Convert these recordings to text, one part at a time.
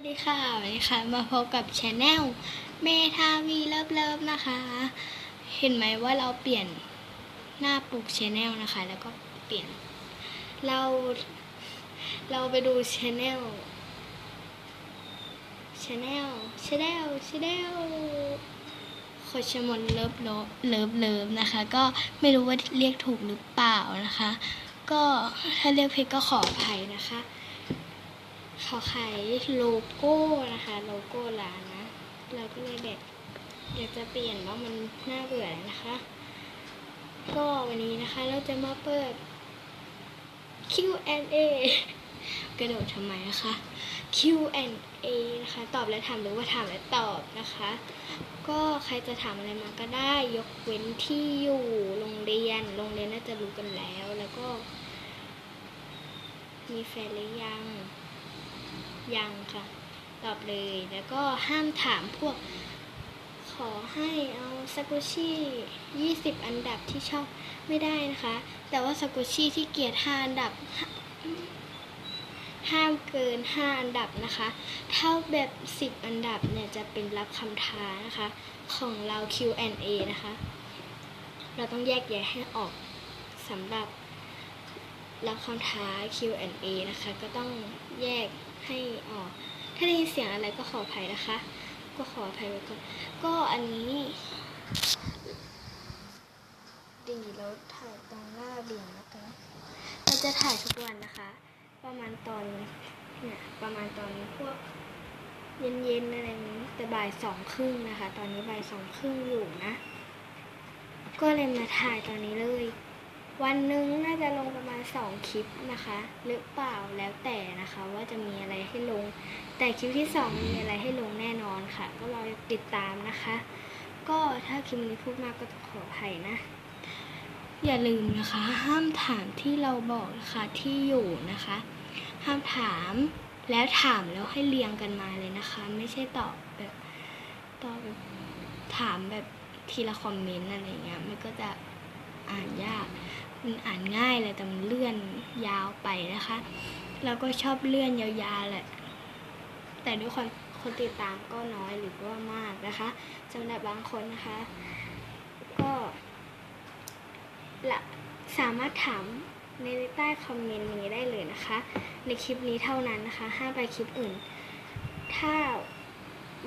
วัสดีค่ะวันนี้ค่ะมาพบกับช anel เมทาวีเลิฟเลิฟนะคะ เห็นไหมว่าเราเปลี่ยนหน้าปกช anel นะคะ แล้วก็เปลี่ยน เราเราไปดูช anel ช anel ช anel ช anel โคชมนเลิฟเลิฟเลิฟเลิฟนะคะ ก็ไม่รู้ว่าเรียกถูกหรือเปล่านะคะ ก็ถ้าเรียกผิดก็ขออภัยนะคะ ขาขายโลโก้นะคะ โลโก้ร้านนะ เราก็เลยแบบอยากจะเปลี่ยนว่ามันน่าเบื่อนะคะ ก็วันนี้นะคะเราจะมาเปิด Q&A กระโดดทำไมนะคะ Q&A นะคะ ตอบและถามหรือว่าถามและตอบนะคะ ก็ใครจะถามอะไรมาก็ได้ ยกเว้นที่อยู่โรงเรียน โรงเรียนน่าจะรู้กันแล้ว แล้วก็ มีแฟนหรือยัง ยังค่ะ ตอบเลย แล้วก็ห้ามถามพวก ขอให้เอาสกุชี่ 20 อันดับที่ชอบไม่ได้นะคะ แต่ว่าสกุชี่ที่เกียรติ5อันดับ ห้ามเกิน 5 อันดับนะคะถ้าแบบ 10 อันดับเนี่ยจะเป็นรับคำท้านะคะ ของเรา Q&A นะคะ เราต้องแยกแยะให้ออกสำหรับรับคำท้า Q&A นะคะ ก็ต้องแยก ให้ออก ถ้าได้ยินเสียงอะไรก็ขออภัยนะคะ ก็ขออภัยไว้ก่อน ก็อันนี้ดีแล้วถ่ายตรงหน้าเบี่ยงนะคะเราจะถ่ายทุกวันนะคะ ประมาณตอนเนี่ยประมาณตอนพวกเย็นๆอะไรอย่างนี้แต่บ่ายสองครึ่งนะคะ ตอนนี้บ่ายสองครึ่งอยู่นะ ก็เลยมาถ่ายตอนนี้เลย วันหนึงน่าจะลงประมาณสองคลิปนะคะ หรือเปล่าแล้วแต่นะคะ ว่าจะมีอะไรให้ลง แต่คลิปที่สองมีอะไรให้ลงแน่นอนค่ะ ก็รอติดตามนะคะ ก็ถ้าคลิปนี้พูดมากก็ต้องขออภัยนะ อย่าลืมนะคะ ห้ามถามที่เราบอกนะคะที่อยู่นะคะ ห้ามถามแล้วถามแล้วให้เรียงกันมาเลยนะคะ ไม่ใช่ตอบแบบตอบแบบถามแบบทีละคอมเมนต์อะไรเงี้ยมันก็จะอ่านยาก มันอ่านง่ายเลยแต่มันเลื่อนยาวไปนะคะ แล้วก็ชอบเลื่อนยาวๆแหละ แต่ด้วยคนคนติดตามก็น้อยหรือว่ามากนะคะสำหรับบางคนนะคะ ก็ละสามารถถามในใต้คอมเมนต์นี้ได้เลยนะคะ ในคลิปนี้เท่านั้นนะคะ ห้ามไปคลิปอื่น ถ้า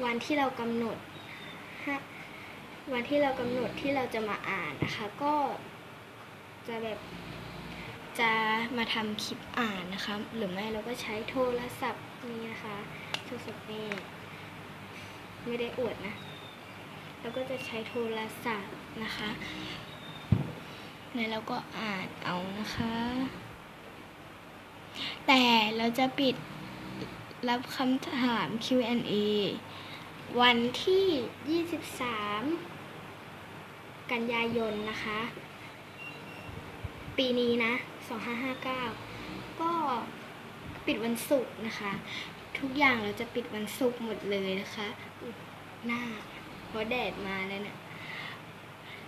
วันที่เรากำหนดวันที่เรากำหนดที่เราจะมาอ่านนะคะ ก็ จะแบบจะมาทำคลิปอ่านนะคะ หรือไม่เราก็ใช้โทรศัพท์นี่นะคะโทรศัพท์นี่ไม่ได้อวดนะเราก็จะใช้โทรศัพท์นะคะแล้วเราก็อ่านเอานะคะ แต่เราจะปิดรับคำถาม Q&A วันที่ 23 กันยายนนะคะ ปีนี้นะ 2559 ก็ปิดวันศุกร์นะคะ ทุกอย่างเราจะปิดวันศุกร์หมดเลยนะคะ หน้าเพราะแดดมาแล้วเนี่ย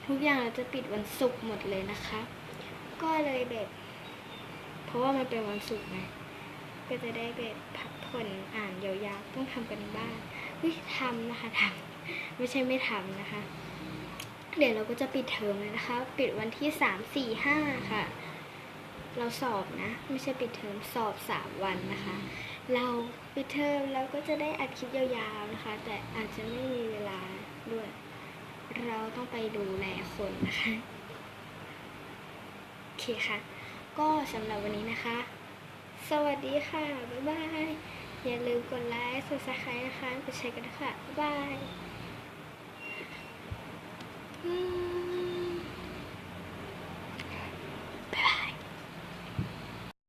ทุกอย่างเราจะปิดวันศุกร์หมดเลยนะคะ ก็เลยแบบ เพราะว่ามันเป็นวันศุกร์ไงก็จะได้แบบพักผ่อนอ่านยาวๆต้องทำกันบ้านวิทำนะคะทำไม่ใช่ไม่ทำนะคะ เดี๋ยวเราก็จะปิดเทอมเลยนะคะ ปิดวันที่สามสี่ห้าค่ะ เราสอบนะ ไม่ใช่ปิดเทอมสอบสามวันนะคะ เราปิดเทอมเราก็จะได้อัดคลิปยาวๆนะคะ แต่อาจจะไม่มีเวลาด้วย เราต้องไปดูแลคนนะคะโอเคค่ะ ก็สำหรับวันนี้นะคะ สวัสดีค่ะ บ๊ายบาย อย่าลืมกดไลค์กดซับสไครต์นะคะ กดแชร์กันนะคะ บ๊ายบาย Mm.